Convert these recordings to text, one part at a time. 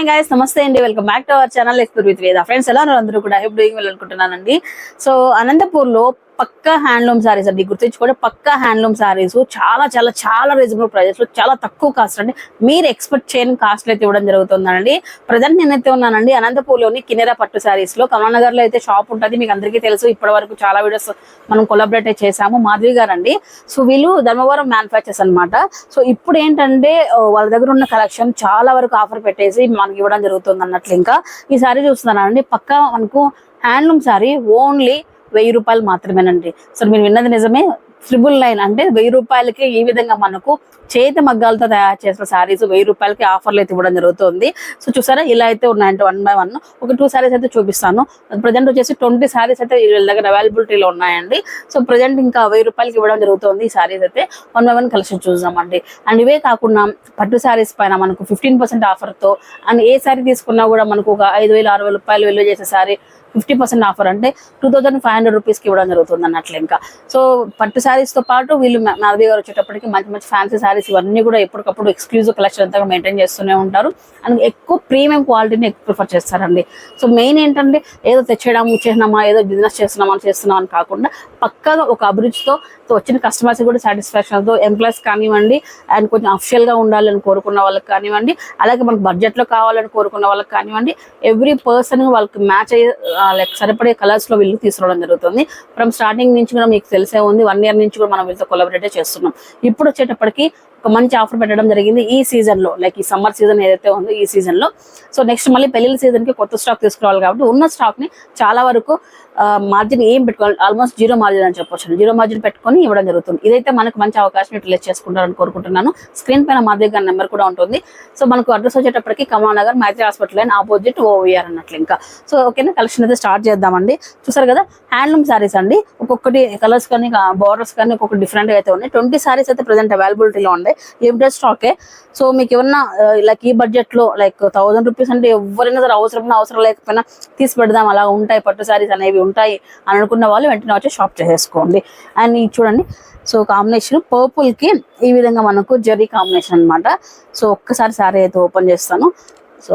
Hi guys నమస్తే అండి. Welcome back to our channel explore with Veda friends ఎలా ఉన్నారు? అందరూ కూడా? హెప్ డూయింగ్ వెళ్ళనుకుంటున్నానండి సో అనంతపూర్లో పక్కా హ్యాండ్లూమ్ సారీస్ అండి. గుర్తుంచుకోండి పక్కా హ్యాండ్లూమ్ సారీస్ చాలా చాలా చాలా రీజనబుల్ ప్రైజెస్లో చాలా తక్కువ కాస్ట్ అండి. మీరు ఎక్స్పెక్ట్ చేయని కాస్ట్ అయితే ఇవ్వడం జరుగుతుందండి ప్రజెంట్ నేనైతే ఉన్నానండి అనంతపూర్లోని కినెరా పట్టు సారీస్లో. కమలానగర్లో అయితే షాప్ ఉంటుంది మీకు అందరికీ తెలుసు. ఇప్పటి వరకు చాలా వీడియోస్ మనం కొలాబరేట్ చేసాము మాధవి గారు అండి సో వీళ్ళు ధర్మవరం మ్యానుఫ్యాక్చర్స్ అన్నమాట. సో ఇప్పుడు ఏంటంటే వాళ్ళ దగ్గర ఉన్న కలెక్షన్ చాలా వరకు ఆఫర్ పెట్టేసి మనకి ఇవ్వడం జరుగుతుంది అన్నట్లు ఇంకా ఈ సారీ చూస్తున్నానండి. పక్కా మనకు హ్యాండ్లూమ్ సారీ ఓన్లీ వెయ్యి రూపాయలు మాత్రమేనండి. సో మీరు విన్నది నిజమే. ట్రిబుల్ నైన్ అంటే వెయ్యి రూపాయలకి ఈ విధంగా మనకు చేతి మగ్గాలతో తయారు చేసిన శారీస్ వెయ్యి రూపాయలకి ఆఫర్లు అయితే ఇవ్వడం జరుగుతుంది. సో చూసారా ఇలా అయితే ఉన్నాయంటే వన్ బై వన్. ఒక టూ శారీస్ అయితే చూపిస్తాను. ప్రజెంట్ వచ్చేసి ట్వంటీ శారీస్ అయితే వీళ్ళ దగ్గర అవైలబిలిటీలో ఉన్నాయండి. సో ప్రజెంట్ ఇంకా వెయ్యి రూపాయలకి ఇవ్వడం జరుగుతుంది ఈ సారీస్ అయితే. వన్ బై వన్ కలెక్షన్ చూద్దామండి. అండ్ ఇవే కాకుండా పట్టు శారీస్ పైన మనకు ఫిఫ్టీన్ పర్సెంట్ ఆఫర్తో అండ్ ఏ శారీ తీసుకున్నా కూడా మనకు ఒక ఐదు వేలు ఆరు వేల రూపాయలు విలువ చేసే సారీ ఫిఫ్టీ పర్సెంట్ ఆఫర్ అంటే టూ థౌసండ్ ఫైవ్ హండ్రెడ్ రూపీస్కి ఇవ్వడం జరుగుతుంది అన్నట్లు ఇంకా. సో పట్టు శారీస్తో పాటు వీళ్ళు మాధవి గారు వచ్చేటప్పటికి మంచి మంచి ఫ్యాన్సీ శారీస్ ఇవన్నీ కూడా ఎప్పటికప్పుడు ఎక్స్క్లూజివ్ కలెక్షన్ అంతా మెయింటైన్ చేస్తూనే ఉంటారు. అండ్ ఎక్కువ ప్రీమియం క్వాలిటీని ఎక్కువ ప్రిఫర్ చేస్తారండి. సో మెయిన్ ఏంటంటే ఏదో తెచ్చేయడం చేసినామా ఏదో బిజినెస్ చేస్తున్నామా చేస్తున్నాం అని కాకుండా పక్కాగా ఒక అభిరుచితో వచ్చిన కస్టమర్స్ కూడా సాటిస్ఫాక్షన్తో ఎంప్లాయీస్ కానివ్వండి అండ్ కొంచెం అఫిషియల్గా ఉండాలని కోరుకున్న వాళ్ళకి కానివ్వండి అలాగే మనకు బడ్జెట్లో కావాలని కోరుకున్న వాళ్ళకి కానివ్వండి ఎవ్రీ పర్సన్ వాళ్ళకి మ్యాచ్ అయ్యే లైక్ సరిపడే కలర్స్లో వీళ్ళు తీసుకురావడం జరుగుతుంది. ఫ్రమ్ స్టార్టింగ్ నుంచి కూడా మీకు తెలిసే ఉంది. వన్ ఇయర్ నుంచి కూడా మనం వీళ్ళతో కొలాబరేట్ చేస్తున్నాం. ఇప్పుడు వచ్చేటప్పటికి ఒక మంచి ఆఫర్ పెట్టడం జరిగింది ఈ సీజన్లో. లైక్ ఈ సమ్మర్ సీజన్ ఏదైతే ఉందో ఈ సీజన్లో. సో నెక్స్ట్ మళ్ళీ పెళ్ళిళ్ళ సీజన్కి కొత్త స్టాక్ తీసుకురావాలి కాబట్టి ఉన్న స్టాక్ని చాలా వరకు మార్జిన్ ఏం పెట్టుకోవాలి? ఆల్మోస్ట్ జీరో మార్జిన్ అని చెప్పొచ్చు. జీరో మార్జిన్ పెట్టుకొని ఇవ్వడం జరుగుతుంది. ఇదైతే మనకు మంచి అవకాశం యూటిలైజ్ చేసుకుంటారని కోరుకుంటున్నాను. స్క్రీన్ పైన మాధవి గారి నెంబర్ కూడా ఉంటుంది. సో మనకు అడ్రస్ వచ్చేటప్పటికి Kamalanagar Maitri hospital line opposite OVR అన్నట్లు ఇంకా. సో ఓకేనా కలెక్షన్ అయితే స్టార్ట్ చేద్దామండి. చూసారు కదా హ్యాండ్లూమ్ సారీస్ అండి. ఒక్కొక్కటి కలర్స్ కానీ బోర్డర్స్ కానీ ఒక్కొక్కటి డిఫరెంట్గా అయితే ఉన్నాయి. ట్వంటీ సారీస్ అయితే ప్రజెంట్ అవైలబిలిటీలో ఉన్నాయి లిమిటెడ్ స్టాకే సో మీకు ఏమన్నా లైక్ ఈ బడ్జెట్లో లైక్ థౌసండ్ రూపీస్ అంటే ఎవరైనా సరే అవసరం అవసరం లేకపోయినా తీసి పెడదాం అలా ఉంటాయి పట్టు సారీస్ అనేవి ఉంటాయి అని అనుకున్న వాళ్ళు వెంటనే వచ్చి షాప్ చేసేసుకోండి. అండ్ చూడండి సో కాంబినేషన్ పర్పుల్కి ఈ విధంగా మనకు జరీ కాంబినేషన్ అన్నమాట. సో ఒక్కసారి శారీ అయితే ఓపెన్ చేస్తాను. సో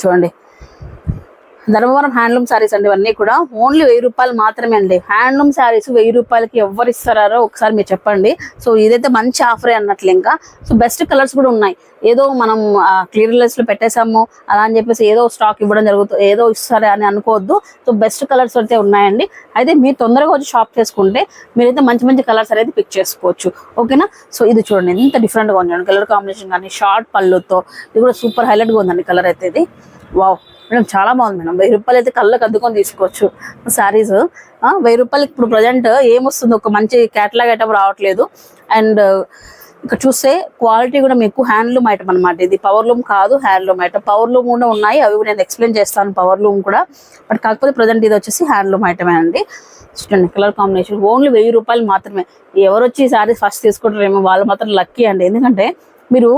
చూడండి. ధర్మవరం హ్యాండ్లూమ్ సారీస్ అండి ఇవన్నీ కూడా. ఓన్లీ వెయ్యి రూపాయలు మాత్రమే అండి. హ్యాండ్లూమ్ సారీస్ వెయ్యి రూపాయలకి ఎవరు ఇస్తారో ఒకసారి మీరు చెప్పండి. సో ఇదైతే మంచి ఆఫరే అన్నట్లు ఇంకా. సో బెస్ట్ కలర్స్ కూడా ఉన్నాయి. ఏదో మనం క్లియర్ లెస్లో పెట్టేసాము అలా అని చెప్పేసి ఏదో స్టాక్ ఇవ్వడం జరుగుతుంది ఏదో ఇస్తారే అని అనుకోవద్దు. సో బెస్ట్ కలర్స్ అయితే ఉన్నాయండి. అయితే మీరు తొందరగా వచ్చి షాప్ చేసుకుంటే మీరైతే మంచి మంచి కలర్స్ అనేది పిక్ చేసుకోవచ్చు. ఓకేనా? సో ఇది చూడండి ఎంత డిఫరెంట్గా ఉంది. కలర్ కాంబినేషన్ కానీ షార్ట్ పళ్ళుతో. ఇది కూడా సూపర్ హైలైట్గా ఉందండి కలర్ అయితే ఇది. వావ్! మేడం చాలా బాగుంది మేడం. వెయ్యి రూపాయలు అయితే కళ్ళకు అద్దుకొని తీసుకోవచ్చు సారీస్ వెయ్యి రూపాయలకి ఇప్పుడు ప్రజెంట్ ఏమొస్తుంది? ఒక మంచి క్యాటలాగ్ ఐటమ్ రావట్లేదు. అండ్ ఇక్కడ చూస్తే క్వాలిటీ కూడా మీకు హ్యాండ్లూమ్ ఐటమ్ అనమాట ఇది పవర్ లూమ్ కాదు హ్యాండ్లూమ్ ఐటమ్ పవర్ లూమ్ కూడా ఉన్నాయి. అవి కూడా నేను ఎక్స్ప్లెయిన్ చేస్తాను పవర్ లూమ్ కూడా. బట్ కాకపోతే ప్రజెంట్ ఇది వచ్చేసి హ్యాండ్లూమ్ ఐటమే అండి. చూడండి కలర్ కాంబినేషన్. ఓన్లీ వెయ్యి రూపాయలు మాత్రమే. ఎవరు వచ్చి ఈ సారీస్ ఫస్ట్ తీసుకుంటారేమో వాళ్ళు మాత్రం లక్కీ అండి. ఎందుకంటే మీరు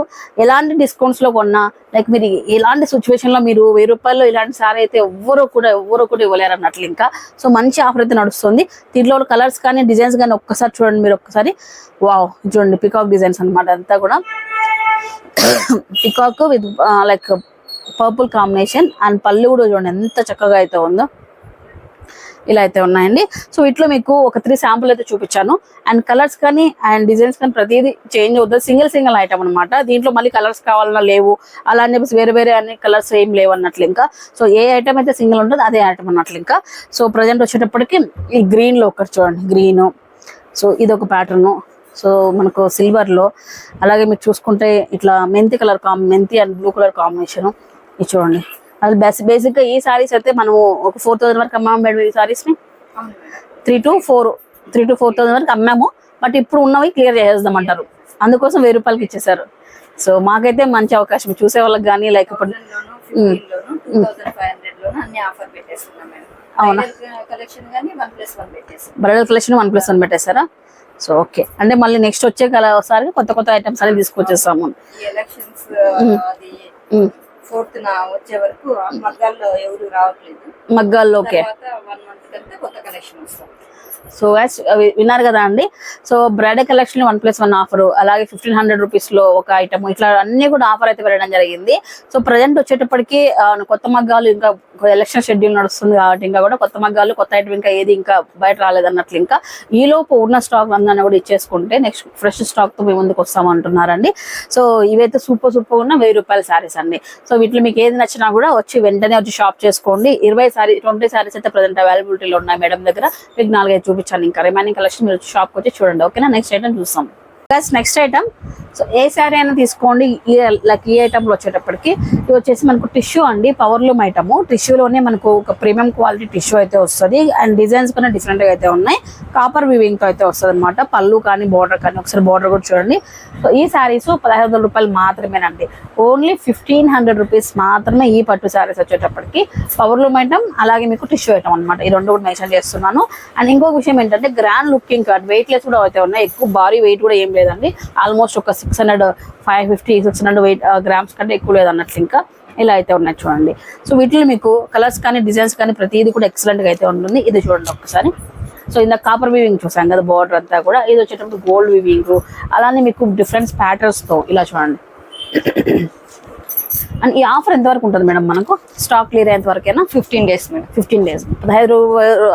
ఎలాంటి డిస్కౌంట్స్లో కొన్నా లైక్ మీరు ఎలాంటి సిచ్యువేషన్లో మీరు వెయ్యి రూపాయల్లో ఇలాంటి సారీ అయితే ఎవ్వరు కూడా ఎవ్వరూ కూడా ఇవ్వలేరు అన్నట్లు ఇంకా. సో మంచి ఆఫర్ అయితే నడుస్తుంది. దీంట్లో కలర్స్ కానీ డిజైన్స్ కానీ ఒక్కసారి చూడండి మీరు ఒక్కసారి. వావ్ చూడండి పికాక్ డిజైన్స్ అన్నమాట అంతా కూడా. Peacock with like purple combination and పళ్ళు కూడా చూడండి ఎంత చక్కగా అయితే ఉందో. ఇలా అయితే ఉన్నాయండి. సో ఇట్లో మీకు ఒక త్రీ శాంపుల్ అయితే చూపించాను. అండ్ కలర్స్ కానీ అండ్ డిజైన్స్ కానీ ప్రతిదీ చేంజ్ అవుతుంది. సింగిల్ సింగిల్ ఐటమ్ అనమాట దీంట్లో మళ్ళీ కలర్స్ కావాలన్నా లేవు. అలా అని చెప్పేసి వేరే వేరే అన్ని కలర్స్ ఏం లేవు అన్నట్లు ఇంకా. సో ఏ ఐటమ్ అయితే సింగిల్ ఉంటుంది అదే ఐటమ్ అన్నట్లు ఇంకా. సో ప్రజెంట్ వచ్చేటప్పటికి ఈ గ్రీన్లో ఒకటి చూడండి. గ్రీన్. సో ఇది ఒక ప్యాటర్ను. సో మనకు సిల్వర్లో అలాగే మీరు చూసుకుంటే ఇట్లా మెంతి కలర్ కాంబి మెంతి అండ్ బ్లూ కలర్ కాంబినేషన్. ఇది చూడండి. అది బేస్ బేసిక్గా ఈ సారీస్ అయితే మనము ఒక ఫోర్ థౌసండ్ వరకు అమ్మాము మేడం ఈ సారీస్ని. Three to four three to four thousand వరకు అమ్మాము. బట్ ఇప్పుడు ఉన్నవి క్లియర్ చేసేద్దాం అంటారు అందుకోసం వెయ్యి రూపాయలకి ఇచ్చేసారు సో మాకైతే మంచి అవకాశం. చూసే వాళ్ళకి కానీ పెట్టేస్తున్నాం మేడం. అవునా? Bridal collection one plus one పెట్టేశారా? So okay. అంటే మళ్ళీ నెక్స్ట్ వచ్చే కల ఒకసారి కొత్త కొత్త ఐటమ్స్ అనేది తీసుకొచ్చేస్తాము. ఎలక్షన్స్. ఫోర్త్ నా వచ్చే వరకు మగ్గాల్లో ఎవరు రావట్లేదు. మగ్గాల్లో వన్ మంత్ కంటే కొత్త కలెక్షన్ వస్తాం సో యాజ్ uh, విన్నారు కదా అండి? So bridal collection one plus one offer అలాగే ఫిఫ్టీన్ హండ్రెడ్ రూపీస్లో ఒక ఐటమ్ ఇట్లా అన్ని కూడా ఆఫర్ అయితే పెట్టడం జరిగింది. సో ప్రజెంట్ వచ్చేటప్పటికి కొత్త మగ్గాలు ఇంకా ఎలక్షన్ షెడ్యూల్ నడుస్తుంది కాబట్టి ఇంకా కూడా కొత్త మగ్గాలు కొత్త ఐటమ్ ఇంకా ఏది ఇంకా బయట రాలేదన్నట్లు ఇంకా ఈ లోపు ఉన్న స్టాక్ అందరినీ కూడా ఇచ్చేసుకుంటే నెక్స్ట్ ఫ్రెష్ స్టాక్తో మేము ముందుకు వస్తామంటున్నారండి సో ఇవైతే సూపర్ సూపర్ ఉన్న వెయ్యి రూపాయల శారీస్ అండి. సో వీటిలో మీకు ఏది నచ్చినా కూడా వచ్చి వెంటనే వచ్చి షాప్ చేసుకోండి. ఇరవై సారీ ట్వంటీ సారీస్ అయితే ప్రజెంట్ అవైలబిలిటీలో ఉన్నాయి మేడం దగ్గర. మీకు నాలుగైదు చూపించాను ఇంకా. రిమైనింగ్ కలెక్షన్ మీరు షాప్కి వచ్చి చూడండి. ఓకేనా నెక్స్ట్ ఐటమ్ చూస్తాం. ప్లస్ నెక్స్ట్ ఐటమ్ సో ఏ శారీ అయినా తీసుకోండి ఈ లైక్ ఈ ఐటమ్లో వచ్చేటప్పటికి. ఇది వచ్చేసి మనకు టిష్యూ అండి పవర్ లూమ్ ఐటమ్ టిష్యూలోనే మనకు ఒక ప్రీమియం క్వాలిటీ టిష్యూ అయితే వస్తుంది. అండ్ డిజైన్స్ కూడా డిఫరెంట్గా అయితే ఉన్నాయి. కాపర్ వివింగ్తో అయితే వస్తుంది అనమాట పళ్ళు కానీ బార్డర్ కానీ ఒకసారి బార్డర్ కూడా చూడండి. సో ఈ శారీస్ పదహైదు వందల రూపాయలు మాత్రమేనండి. ఓన్లీ ఫిఫ్టీన్ హండ్రెడ్ రూపీస్ మాత్రమే ఈ పట్టు శారీస్ వచ్చేటప్పటికి పవర్ లూమ్ ఐటమ్ అలాగే మీకు టిష్యూ ఐటమ్ అనమాట ఈ రెండు కూడా మెన్షన్ చేస్తున్నాను. అండ్ ఇంకొక విషయం ఏంటంటే grand looking card weight less కూడా అయితే ఉన్నాయి. ఎక్కువ భారీ వెయిట్ కూడా ఏం లేదండి. ఆల్మోస్ట్ ఒక six hundred five fifty six hundred weight grams కంటే ఎక్కువ లేదు అన్నట్లు ఇంకా ఇలా అయితే ఉన్నాయి చూడండి. సో వీటిలో మీకు కలర్స్ కానీ డిజైన్స్ కానీ ప్రతిదీ కూడా ఎక్సలెంట్గా అయితే ఉంటుంది. ఇది చూడండి ఒక్కసారి. సో ఇందాక కాపర్ వీవింగ్ చూసాం కదా బార్డర్ అంతా కూడా. ఇది వచ్చేటప్పుడు గోల్డ్ వీవింగ్ అలానే మీకు డిఫరెంట్ ప్యాటర్న్స్తో ఇలా చూడండి. అండ్ ఈ ఆఫర్ ఎంతవరకు ఉంటుంది మేడం మనకు? స్టాక్ క్లియర్ అయ్యేంత వరకేనా fifteen days madam. Fifteen days పదహైదు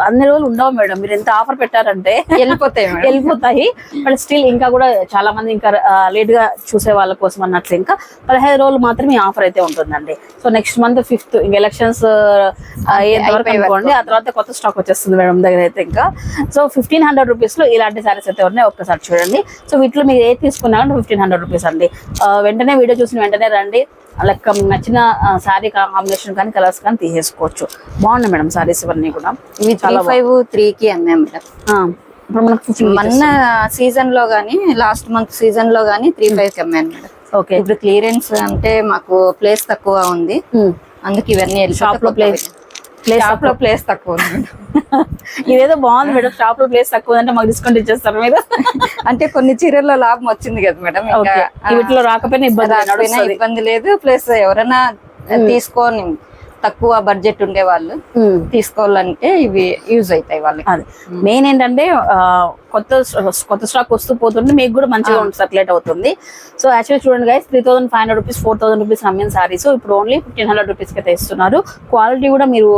అన్ని రోజులు ఉండవు మేడం. మీరు ఎంత ఆఫర్ పెట్టారంటే వెళ్ళిపోతాయి వెళ్ళిపోతాయి. బట్ స్టిల్ ఇంకా కూడా చాలా మంది ఇంకా లేట్గా చూసే వాళ్ళ కోసం అన్నట్లు ఇంకా పదహైదు రోజులు మాత్రమే ఈ ఆఫర్ అయితే ఉంటుందండి. సో నెక్స్ట్ మంత్ ఫిఫ్త్ ఇంక ఎలక్షన్స్ అయ్యేంత వరకు అయిపోయే వరకు. అనుకోండి ఆ తర్వాత కొత్త స్టాక్ వచ్చేస్తుంది మేడం దగ్గర అయితే ఇంకా. సో ఫిఫ్టీన్ హండ్రెడ్ రూపీస్లో ఇలాంటి సారీస్ అయితే ఉన్నాయి. ఒక్కసారి చూడండి. సో వీటిలో మీరు ఏది తీసుకున్నా అంటే ఫిఫ్టీన్ హండ్రెడ్ రూపీస్ అండి. వెంటనే వీడియో చూసిన వెంటనే రండి. లైక్ నచ్చిన శారీ కాంబినేషన్ కానీ కలర్స్ కానీ తీసేసుకోవచ్చు. బాగున్నాయి మేడం సారీస్ ఇవన్నీ కూడా. ఇవి త్రీ ఫైవ్ త్రీ కి అమ్మాం మేడం ఇప్పుడు మనకు మొన్న సీజన్లో గానీ లాస్ట్ మంత్ సీజన్లో గానీ త్రీ ఫైవ్కి అమ్మాను మేడం. ఓకే. ఇప్పుడు క్లియరెన్స్ అంటే మాకు ప్లేస్ తక్కువ ఉంది. అందుకే ఇవన్నీ షాప్లో ప్లేస్ షాప్లో ప్లేస్ తక్కువ. ఇదేదో బాగుంది మేడం. షాప్లో ప్లేస్ తక్కువ అంటే మాకు డిస్కౌంట్ ఇచ్చేస్తారు మీరు. అంటే కొన్ని చీరల్లో లాభం వచ్చింది కదా మేడం. వీటిలో రాకపోయినా ఇబ్బంది. ఇబ్బంది లేదు. ప్లస్ ఎవరైనా తీసుకొని తక్కువ బడ్జెట్ ఉండే వాళ్ళు. తీసుకోవాలంటే ఇవి యూజ్ అవుతాయి వాళ్ళకి. అది. మెయిన్ ఏంటంటే కొత్త కొత్త స్టాక్ వస్తూ పోతుంటే మీకు కూడా మంచిగా సర్క్యులేట్ అవుతుంది. సో యాక్చువల్లీ చూడండి guys three thousand five hundred rupees four thousand rupees అమ్మిన సారీస్ ఇప్పుడు ఓన్లీ ఫిఫ్టీన్ హండ్రెడ్ రూపీస్కి అయితే ఇస్తున్నారు క్వాలిటీ కూడా మీరు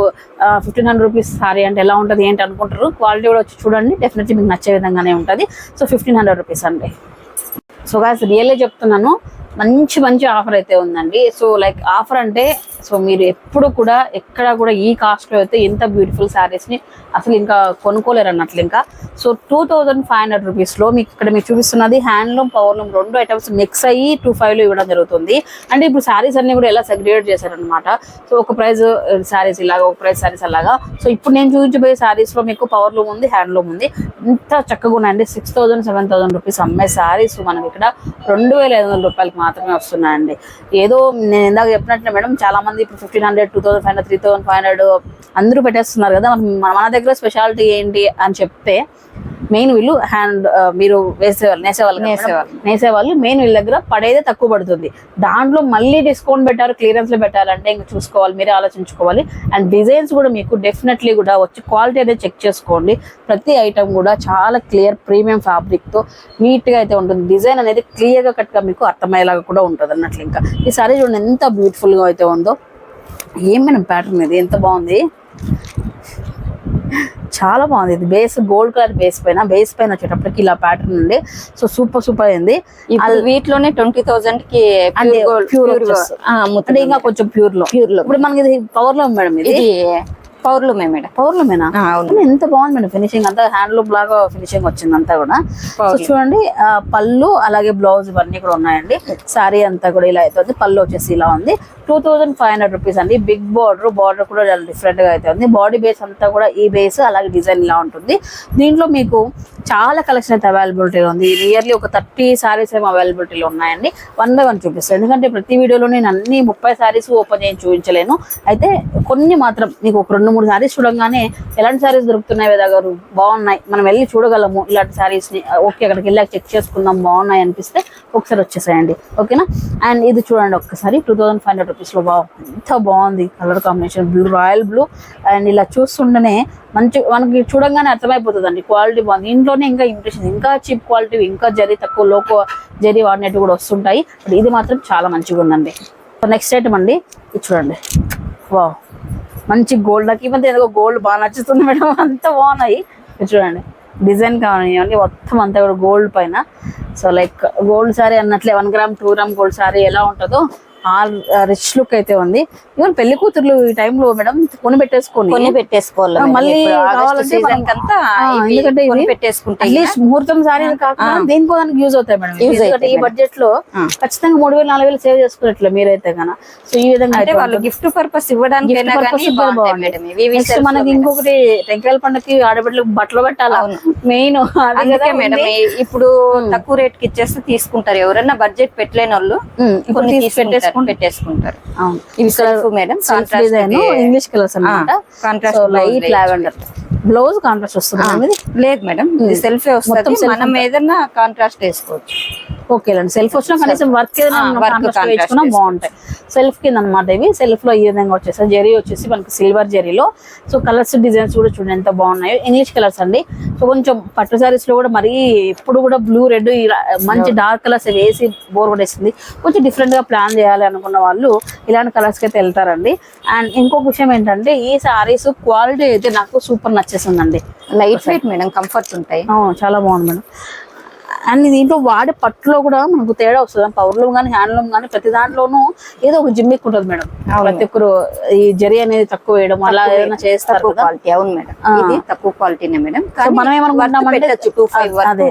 ఫిఫ్టీన్ హండ్రెడ్ రూపీస్ సారీ అంటే ఎలా ఉంటుంది ఏంటి అనుకుంటారు క్వాలిటీ కూడా వచ్చి చూడండి డెఫినెట్లీ మీకు నచ్చే విధంగానే ఉంటుంది. సో ఫిఫ్టీన్ హండ్రెడ్ రూపీస్ అండి. సో గాయస్ రియల్లీ చెప్తున్నాను మంచి మంచి ఆఫర్ అయితే ఉందండి. సో లైక్ ఆఫర్ అంటే సో మీరు ఎప్పుడు కూడా ఎక్కడ కూడా ఈ కాస్ట్లో అయితే ఇంత బ్యూటిఫుల్ శారీస్ని అసలు ఇంకా కొనుక్కోలేరు అన్నట్లు ఇంకా. So two thousand five hundred రూపీస్లో మీకు ఇక్కడ మీరు చూపిస్తున్నది హ్యాండ్లూమ్ పవర్లూమ్ రెండు ఐటమ్స్ మిక్స్ అయ్యి టూ ఫైవ్లో ఇవ్వడం జరుగుతుంది. అంటే ఇప్పుడు శారీస్ అన్ని కూడా ఎలా సెగ్రిగేట్ చేశారనమాట సో ఒక ప్రైస్ శారీస్ ఇలాగా ఒక ప్రైజ్ శారీస్ అలాగా. సో ఇప్పుడు నేను చూపించబోయే శారీస్లో మీకు పవర్లూమ్ ఉంది హ్యాండ్లూమ్ ఉంది. ఇంత చక్కగా ఉన్నాయండి six thousand seven thousand rupees అమ్మే శారీస్ మనకి ఇక్కడ రెండు వేల ఐదు వందల రూపాయలకి మాత్రమే వస్తున్నాయండి. ఏదో నేను ఇందాక చెప్పినట్టు మేడం చాలా మంది ఇప్పుడు fifteen hundred two thousand five hundred three thousand five hundred అందరూ పెట్టేస్తున్నారు కదా. మన మన దగ్గర స్పెషాలిటీ ఏంటి అని చెప్తే మెయిన్ వీళ్ళు హ్యాండ్ మీరు వేసేవాళ్ళు నేసేవాళ్ళు? నేసేవాళ్ళు. నేసేవాళ్ళు మెయిన్ వీళ్ళ దగ్గర పడేదే తక్కువ పడుతుంది. దాంట్లో మళ్ళీ డిస్కౌంట్ పెట్టారు క్లియరెన్స్లో పెట్టారంటే ఇంకా చూసుకోవాలి మీరే ఆలోచించుకోవాలి. అండ్ డిజైన్స్ కూడా మీకు డెఫినెట్లీ కూడా వచ్చి క్వాలిటీ అనేది చెక్ చేసుకోండి. ప్రతి ఐటమ్ కూడా చాలా క్లియర్ ప్రీమియం ఫ్యాబ్రిక్తో నీట్గా అయితే ఉంటుంది. డిజైన్ అనేది క్లియర్గా కట్గా మీకు అర్థమయ్యేలాగా కూడా ఉంటుంది అన్నట్లు ఇంకా. ఈ సారీ చూడండి ఎంత బ్యూటిఫుల్గా అయితే ఉందో. ఏమైనా ప్యాటర్న్ ఇది? ఎంత బాగుంది? చాలా బాగుంది ఇది. బేస్ గోల్డ్ కలర్ బేస్ పైన బేస్ పైన వచ్చేటప్పటికి ఇలా ప్యాటర్న్ ఉంది. సో సూపర్ సూపర్ అయింది. వీటిలోనే ట్వంటీ థౌసండ్కి ప్యూర్ ఇంకా కొంచెం ప్యూర్లో. ప్యూర్లో. ఇప్పుడు మనకి ఇది పవర్లో మేడం ఇది పౌర్లమే మేడం. పవర్లో మేనా ఆ, అవును. కానీ ఎంత బాగుంది మేడం ఫినిషింగ్ అంతా. హ్యాండ్లూమ్ లాగా ఫినిషింగ్ వచ్చింది అంతా కూడా సో. చూడండి పళ్ళు అలాగే బ్లౌజ్ ఇవన్నీ కూడా ఉన్నాయండి. సారీ అంతా కూడా ఇలా అయితే ఉంది పళ్ళు వచ్చేసి ఇలా ఉంది. Two thousand five hundred rupees అండి. బిగ్ బార్డర్ బార్డర్ కూడా చాలా డిఫరెంట్గా అయితే ఉంది. బాడీ బేస్ అంతా కూడా ఈ బేస్ అలాగే డిజైన్ ఇలా ఉంటుంది. దీంట్లో మీకు చాలా కలెక్షన్ అయితే అవైలబిలిటీ ఉంది. నియర్లీ ఒక థర్టీ సారీస్ ఏమో అవైలబిలిటీలో ఉన్నాయండి. వన్ బై వన్ చూపిస్తాను ఎందుకంటే ప్రతి వీడియోలో నేను అన్ని ముప్పై సారీస్ ఓపెన్ చేసి చూపించలేను. అయితే కొన్ని మాత్రం మీకు ఒక రెండు మూడు సారీస్ చూడగానే ఎలాంటి సారీస్ దొరుకుతున్నాయి వేదా గారు బాగున్నాయి. మనం వెళ్ళి చూడగలము. ఇలాంటి సారీస్ని ఓకే అక్కడికి వెళ్ళాక చెక్ చేసుకుందాం. బాగున్నాయి అనిపిస్తే ఒకసారి వచ్చేసాయండి. ఓకేనా? అండ్ ఇది చూడండి ఒక్కసారి. టూ థౌసండ్ ఫైవ్ హండ్రెడ్ రూపీస్లో బాగు ఎంత బాగుంది colour combination blue royal blue and ఇలా చూస్తుంటేనే మంచి మనకి చూడంగానే అర్థమైపోతుంది అండి క్వాలిటీ బాగుంది. ఇంట్లోనే ఇంకా ఇంప్రెషన్ ఇంకా చీప్ క్వాలిటీ ఇంకా జరీ తక్కువ లోకో జరీ వాడినట్టు కూడా వస్తుంటాయి. బట్ ఇది మాత్రం చాలా మంచిగా ఉందండి. నెక్స్ట్ ఐటమ్ అండి ఇది చూడండి. వా మంచి గోల్డ్ నాకు ఈ మధ్య ఏదో గోల్డ్ బాగా నచ్చుతుంది మేడం. అంత బాగున్నాయి. చూడండి డిజైన్ కానివ్వండి మొత్తం అంతా కూడా గోల్డ్ పైన. So like gold sari అన్నట్లే one gram two gram gold sari ఎలా ఉంటుందో ఆ రిచ్ లుక్ అయితే ఉంది. ఈవెన్ పెళ్ళి కూతుర్లు ఈ టైంలో మేడం కొని పెట్టేసుకొని కొన్ని పెట్టేసుకోవాలి. మళ్ళీ ఎందుకంటే కొని పెట్టేసుకుంటే అట్లీస్ట్ ముహూర్తం సారీ కాకుండా దేనికో దానికి యూజ్ అవుతాయి మేడం ఎందుకంటే ఈ బడ్జెట్లో. ఖచ్చితంగా మూడు వేలు నాలుగు వేలు సేవ్ చేసుకున్నట్లు మీరైతే కనుక సో ఈ విధంగా అంటే వాళ్ళు. గిఫ్ట్ పర్పస్ ఇవ్వడానికి మనకి. ఇంకొకటి టెంకాయల పండుగకి ఆడబిడ్డలకు బట్టలు పెట్టాలా. మెయిన్ అందుకే మేడం ఇప్పుడు తక్కువ రేట్కి ఇచ్చేస్తే తీసుకుంటారు. ఎవరైనా బడ్జెట్ పెట్టలేని వాళ్ళు కొన్ని తీసి పెట్టేసుకుంటే పెట్టేసుకుంటారు. అవును. ఇవి self madam contrast design English colours అన్నమాట. Contrast light lavender blouse contrast వస్తుంది లేదు మేడం సెల్ఫ్ వస్తుంది. మనం ఏదైనా కాంట్రాస్ట్ వేసుకోవచ్చు. ఓకే అండి. సెల్ఫ్ వచ్చినా కనీసం వర్క్ వేసుకున్నా బాగుంటాయి. సెల్ఫ్ కింద అనమాట ఇవి. సెల్ఫ్లో ఈ విధంగా వచ్చేసి జెరీ వచ్చేసి మనకి సిల్వర్ జెరీలో సో కలర్స్ డిజైన్స్ కూడా చూడండి ఎంత బాగున్నాయో. ఇంగ్లీష్ కలర్స్ అండి. సో కొంచెం పట్టు సారీస్లో కూడా మరీ ఎప్పుడు కూడా బ్లూ రెడ్ మంచి డార్క్ కలర్స్ వేసి బోర్ కొట్టేస్తుంది కొంచెం డిఫరెంట్గా ప్లాన్ చేయాలి అనుకున్న వాళ్ళు ఇలాంటి కలర్స్కి అయితే వెళ్తారండి. అండ్ ఇంకొక విషయం ఏంటంటే ఈ సారీస్ క్వాలిటీ అయితే నాకు సూపర్ నచ్చేసిందండి లైట్ వెయిట్ మేడం కంఫర్ట్ ఉంటాయి. చాలా బాగుంది మేడం అండ్ దీంట్లో వాడే పట్టులో కూడా మనకు తేడా వస్తుంది? పవర్లూమ్ కానీ హ్యాండ్లూమ్ కానీ ప్రతి దాంట్లోనూ ఏదో ఒక జిమ్మిక్ ఉంటుంది మేడం ప్రతి ఒక్కరు ఈ జరి అనేది తక్కువ వేయడం అలా ఏదైనా చేస్తారు క్వాలిటీ అవును మేడం ఇది తక్కువ క్వాలిటీనే మేడం మనం పెట్టచ్చు టూ ఫైవ్ అదే.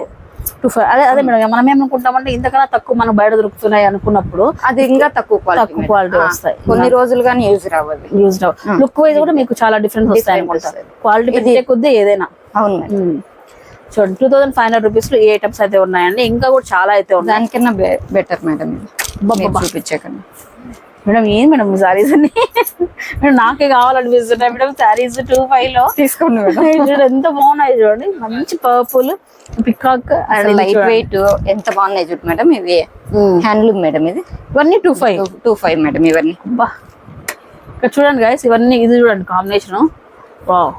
టూ ఫైవ్ అదే అదే మేడం. మనం ఏమనుకుంటామంటే ఇంతకన్నా తక్కువ మనకు బయట దొరుకుతున్నాయి అనుకున్నప్పుడు అది ఇంకా తక్కువ క్వాలిటీ తక్కువ quality వస్తాయి. కొన్ని రోజులు కానీ యూజ్ రావాలి. యూజ్డ్ లుక్ వైజ్ కూడా మీకు చాలా డిఫరెన్స్ వస్తాయి అనుకుంటా. వస్తాయి. క్వాలిటీ పెరిగే కొద్దీ ఏదైనా. అవును ఉమ్. చూడండి టూ థౌసండ్ ఫైవ్ హండ్రెడ్ రూపీస్లో ఈ ఐటమ్స్ అయితే ఉన్నాయండి. ఇంకా కూడా చాలా అయితే ఉన్నాయి. దానికన్నా బెటర్ మేడం చూపించకండి మేడం ఏం మేడం సారీస్ అన్ని? మేడం నాకే కావాలనిపిస్తున్నాయి మేడం సారీస్ టూ ఫైవ్లో. తీసుకోండి మేడం. చూడండి ఎంత బాగున్నాయి చూడండి. మంచి purple peacock and light weight ఎంత బాగున్నాయి చూడు మేడం ఇవి. హ్యాండ్లూమ్ మేడం ఇది. ఇవన్నీ two five two five madam ఇవన్నీ. అబ్బా. ఇక్కడ చూడండి గైస్ ఇవన్నీ ఇది చూడండి కాంబినేషన్ వావ్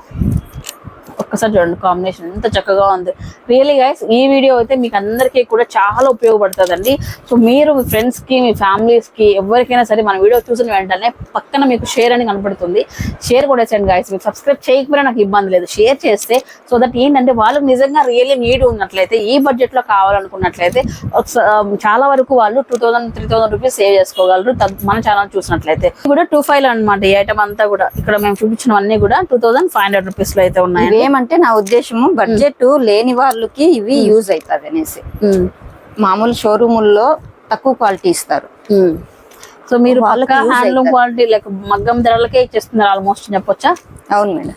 ఒక్కసారి చూడండి కాంబినేషన్ ఎంత చక్కగా ఉంది. రియలీ గైస్ ఈ వీడియో అయితే మీకు అందరికీ కూడా చాలా ఉపయోగపడుతుందండి. సో మీరు మీ ఫ్రెండ్స్కి మీ ఫ్యామిలీస్కి ఎవరికైనా సరే మన వీడియో చూసిన వెంటనే పక్కన మీకు షేర్ అని కనపడుతుంది. షేర్ కూడా చేయండి గైస్ మీకు సబ్స్క్రైబ్ చేయకపోయినా నాకు ఇబ్బంది లేదు. షేర్ చేస్తే సో దట్ ఏంటంటే వాళ్ళకి నిజంగా రియల్లీ నీడ్ ఉన్నట్లయితే ఈ బడ్జెట్లో కావాలనుకున్నట్లయితే చాలా వరకు వాళ్ళు two thousand three thousand rupees save చేసుకోగలరు. మన ఛానల్ చూసినట్లయితే. కూడా టూ ఫైవ్ అనమాట ఈ ఐటమ్ అంతా కూడా. ఇక్కడ మేము చూపించినవన్నీ కూడా టూ థౌసండ్ ఫైవ్ హండ్రెడ్ రూపీస్లో అయితే ఉన్నాయి ఇవేమంటే నా ఉద్దేశము బడ్జెట్ లేని వాళ్ళకి ఇవి యూజ్ అవుతుంది అనేసి. మామూలు షోరూముల్లో తక్కువ క్వాలిటీ ఇస్తారు. సో మీరు వాళ్ళకి హ్యాండ్లూమ్ క్వాలిటీ లైక్ మగ్గం ధరలకే ఇచ్చేస్తున్నారు ఆల్మోస్ట్ చెప్పొచ్చా? అవును మేడం.